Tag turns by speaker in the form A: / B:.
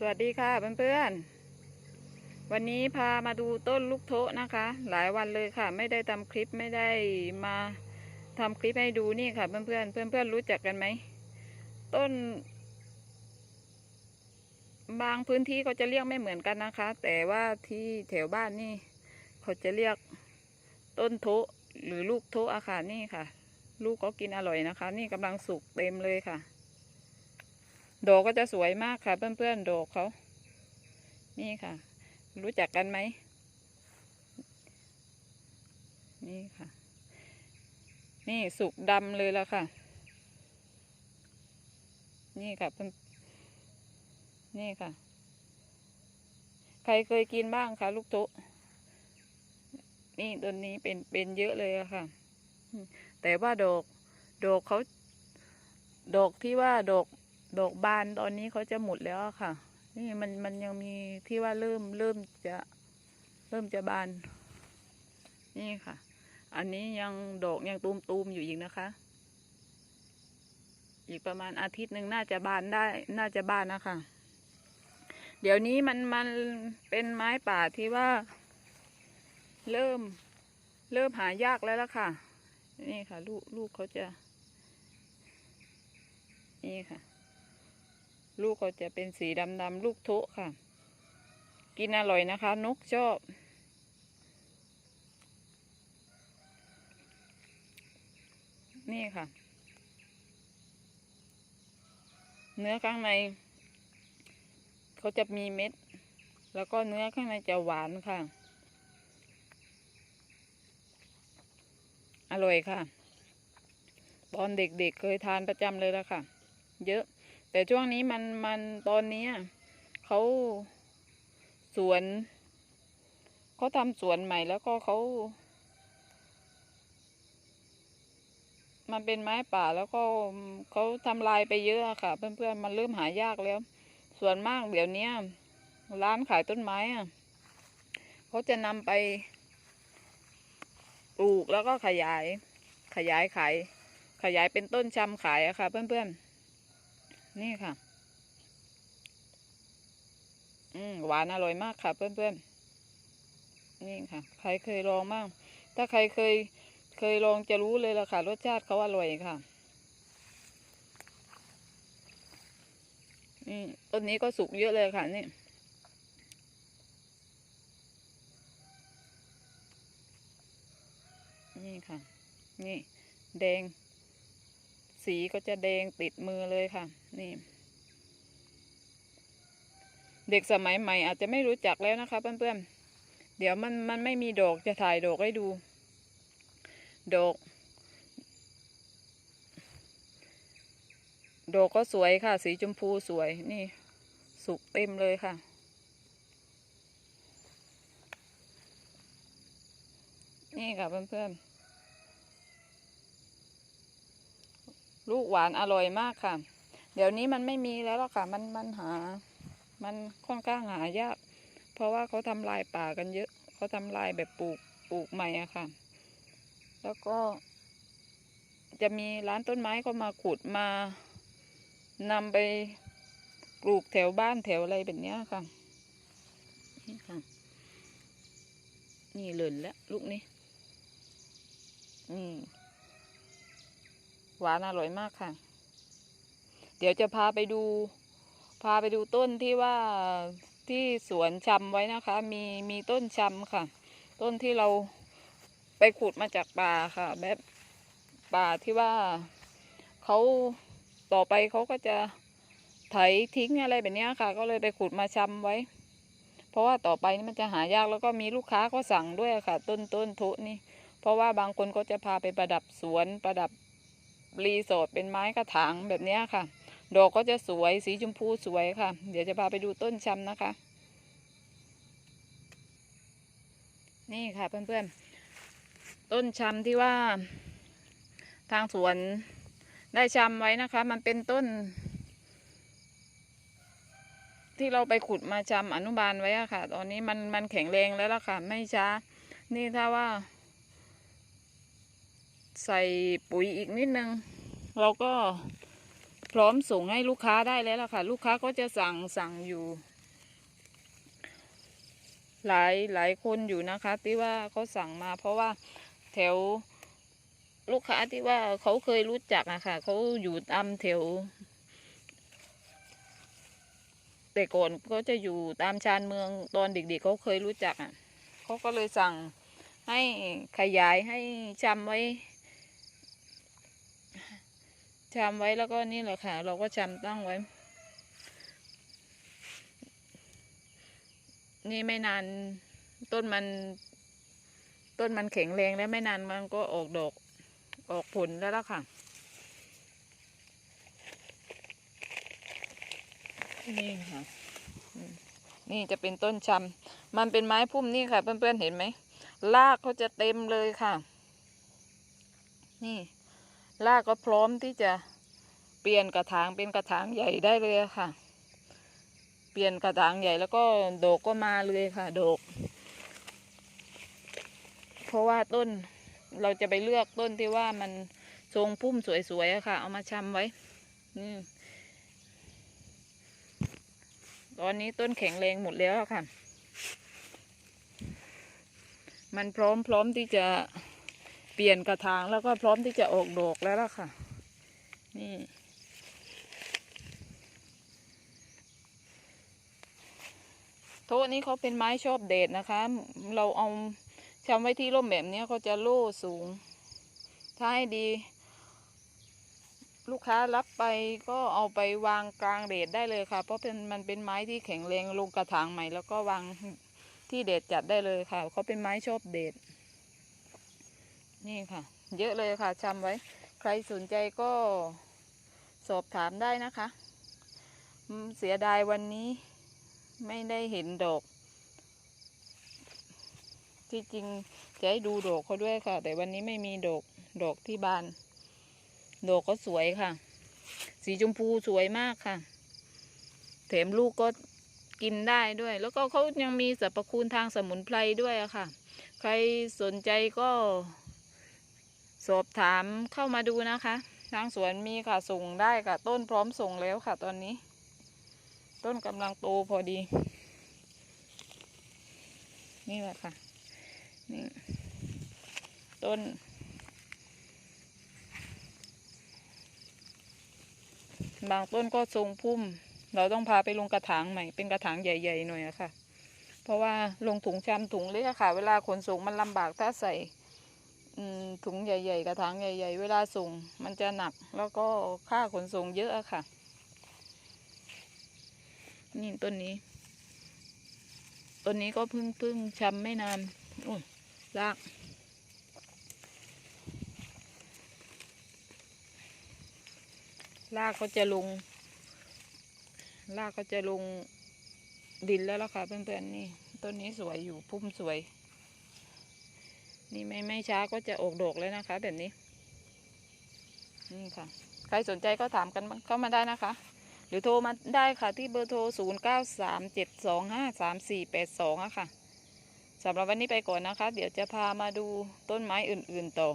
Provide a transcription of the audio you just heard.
A: สวัสดีค่ะเพื่อนๆ วันนี้พามาดูต้นลูกโทะนะคะ หลายวันเลยค่ะ ไม่ได้ทำคลิปไม่ได้มาทำคลิปให้ดูนี่ค่ะ เพื่อนๆ เพื่อนๆรู้จักกันไหม ต้น บางพื้นที่เขาจะเรียกไม่เหมือนกันนะคะ แต่ว่าที่แถวบ้านนี่ เขาจะเรียกต้นโทะหรือลูกโทะอะค่ะนี่ค่ะ ลูกก็กินอร่อยนะคะ นี่กำลังสุกเต็มเลยค่ะ ดอกก็จะสวยมากค่ะ เพื่อนๆดอกเขา นี่ค่ะ รู้จักกันไหม นี่ค่ะ นี่สุกดำเลยแล้วค่ะ นี่ค่ะเพื่อนนี่ค่ะ ใครเคยกินบ้างคะลูกโตนี่ต้นนี้เป็นเป็นเยอะเลยอะค่ะ แต่ว่าดอก ดอกเขา ดอกที่ว่าดอก ดอกบานตอนนี้เขาจะหมดแล้วค่ะ นี่มันมันยังมีที่ว่าเริ่มเริ่มจะเริ่มจะบาน นี่ค่ะ อันนี้ยังดอกยังตูมตูมๆอยู่อีกนะคะ อีกประมาณอาทิตย์หนึ่งน่าจะบานได้ น่าจะบานนะคะ เดี๋ยวนี้มันมันเป็นไม้ป่าที่ว่า เริ่มเริ่มหายากแล้วล่ะค่ะ นี่ค่ะ ลูกลูกเขาจะ นี่ค่ะ ลูกเขาจะเป็นสีดำๆลูกโทะค่ะ กินอร่อยนะคะ นกชอบ นี่ค่ะ เนื้อข้างในเขาจะมีเม็ด แล้วก็เนื้อข้างในจะหวานค่ะ อร่อยค่ะ ตอนเด็กๆเเคยทานประจำเลยล้วค่ะ เยอะ แต่ช่วงนี้มันมันตอนนี้เขาสวนเขาทำสวนใหม่แล้วก็เขา มันเป็นไม้ป่าแล้วก็เขาทำลายไปเยอะอะค่ะ เพื่อนๆมันเริ่มหายากแล้ว ส่วนมากเดี๋ยวนี้ร้านขายต้นไม้อะเขาจะนำไปปลูกแล้วก็ขยายขยายขายขยายเป็นต้นชำขายอะค่ะ เพื่อนๆ นี่ค่ะ อืมหวานอร่อยมากค่ะ เพื่อนๆ นี่ค่ะ ใครเคยลองบ้าง ถ้าใครเคยเคยลองจะรู้เลยละค่ะ รสชาติเขาอร่อยค่ะนี่ต้นนี้ก็สุกเยอะเลยค่ะนี่นี่ค่ะ นี่ แดง สีก็จะแดงติดมือเลยค่ะ นี่ เด็กสมัยใหม่อาจจะไม่รู้จักแล้วนะคะเพื่อนๆ เดี๋ยวมันมันไม่มีดอกจะถ่ายดอกให้ดู ดอก ดอกก็สวยค่ะ สีชมพูสวยนี่ สุกเต็มเลยค่ะนี่ค่ะเพื่อนๆ ลูกหวานอร่อยมากค่ะ เดี๋ยวนี้มันไม่มีแล้วค่ะ มันมันหา มันค่อนข้างหายาก เพราะว่าเขาทำลายป่ากันเยอะ เขาทำลายแบบปลูกปลูกใหม่อะค่ะ แล้วก็ จะมีร้านต้นไม้เขามาขุดมานำไปปลูกแถวบ้านแถวอะไรแบบนี้ค่ะ นี่ค่ะ นี่หล่นแล้วลูกนี้ นี่ หวานอร่อยมากค่ะ เดี๋ยวจะพาไปดู พาไปดูต้นที่ว่าที่สวนชำไว้นะคะ มีมีต้นชำค่ะ ต้นที่เราไปขุดมาจากป่าค่ะ แบบป่าที่ว่าเขาต่อไปเขาก็จะไถทิ้งอะไรแบบนี้ค่ะ ก็เลยไปขุดมาชำไว้ เพราะว่าต่อไปนี่มันจะหายากแล้วก็มีลูกค้าก็สั่งด้วยค่ะ ต้นต้นทุนี่ เพราะว่าบางคนก็จะพาไปประดับสวนประดับ รีสอร์ทเป็นไม้กระถางแบบนี้ค่ะ ดอกก็จะสวยสีชมพูสวยค่ะ เดี๋ยวจะพาไปดูต้นชำนะคะ นี่ค่ะเพื่อนๆ ต้นชำที่ว่า ทางสวนได้ชำไว้นะคะ มันเป็นต้น ที่เราไปขุดมาชำอนุบาลไว้อะค่ะ ตอนนี้มันมันแข็งแรงแล้วล่ะค่ะ ไม่ช้า นี่ถ้าว่า ใส่ปุ๋ยอีกนิดนึง เราก็พร้อมส่งให้ลูกค้าได้แล้วล่ะค่ะ ลูกค้าก็จะสั่งสั่งอยู่ หลายหลายคนอยู่นะคะที่ว่าเขาสั่งมาเพราะว่าแถวลูกค้าที่ว่าเขาเคยรู้จักอะค่ะเขาอยู่ตามแถว แต่ก่อนก็จะอยู่ตามชานเมืองตอนเด็กๆเขาเคยรู้จักอะเขาก็เลยสั่งให้ขยายให้จำไว้ จำไว้แล้วก็นี่แหละค่ะ เราก็จำตั้งไว้ นี่ไม่นานต้นมัน ต้นมันแข็งแรงแล้วไม่นานมันก็ออกดอกออกผลแล้วล่ะค่ะ นี่ค่ะ นี่จะเป็นต้นชำมันเป็นไม้พุ่มนี่ค่ะ เพื่อนๆเห็นไหมรากเขาจะเต็มเลยค่ะ นี่ รากก็พร้อมที่จะเปลี่ยนกระถางเป็นกระถางใหญ่ได้เลยค่ะ เปลี่ยนกระถางใหญ่แล้วก็โดกก็มาเลยค่ะโดกเพราะว่าต้นเราจะไปเลือกต้นที่ว่ามันทรงพุ่มสวยๆอะค่ะ เอามาชำไว้นี่ตอนนี้ต้นแข็งแรงหมดแล้วค่ะ มันพร้อมพร้อมที่จะ เปลี่ยนกระถางแล้วก็พร้อมที่จะออกดอกแล้วล่ะค่ะ นี่โต๊ะนี้เขาเป็นไม้ชอบเดดนะคะ เราเอาชำไว้ที่ร่มแบบนี้เขาจะโล่สูง ถ้าให้ดี ลูกค้ารับไปก็เอาไปวางกลางเดดได้เลยค่ะ เพราะเป็นมันเป็นไม้ที่แข็งแรงลงกระถางใหม่ แล้วก็วางที่เดดจัดได้เลยค่ะเขาเป็นไม้ชอบเดด นี่ค่ะ เยอะเลยค่ะจำไว้ ใครสนใจก็สอบถามได้นะคะ เสียดายวันนี้ไม่ได้เห็นดอก ที่จริงจะให้ดูดอกเขาด้วยค่ะ แต่วันนี้ไม่มีดอกดอกที่บาน ดอกก็สวยค่ะ สีชมพูสวยมากค่ะ แถมลูกก็กินได้ด้วย แล้วก็เขายังมีสรรพคุณทางสมุนไพรด้วยอะค่ะ ใครสนใจก็ สอบถามเข้ามาดูนะคะทางสวนมีค่ะส่งได้ค่ะ ต้นพร้อมส่งแล้วค่ะตอนนี้ ต้นกำลังโตพอดี นี่แหละค่ะนี่ต้น บางต้นก็ทรงพุ่ม เราต้องพาไปลงกระถางใหม่ เป็นกระถางใหญ่ ๆ หน่อยอะค่ะ เพราะว่าลงถุงชำถุงเล็กอะค่ะ เวลาขนส่งมันลำบากถ้าใส่ ถุงใหญ่ ๆ กระถางใหญ่ ๆ เวลาส่งมันจะหนักแล้วก็ค่าขนส่งเยอะค่ะ นี่ต้นนี้ ต้นนี้ก็เพิ่งเพิ่งชำไม่นานอุ้ยรากรากก็จะลงรากก็จะลงดินแล้วล่ะค่ะเพื่อนๆนี่ต้นนี้สวยอยู่พุ่มสวย นี่ไม่ไม่ช้าก็จะออกดอกแล้วนะคะ แบบนี้ นี่ค่ะ ใครสนใจก็ถามกันเข้ามาได้นะคะ หรือโทรมาได้ค่ะที่เบอร์โทร 0 9 3 7 2 5 3 4 8 2อะค่ะสำหรับวันนี้ไปก่อนนะคะ เดี๋ยวจะพามาดูต้นไม้อื่น ๆต่อ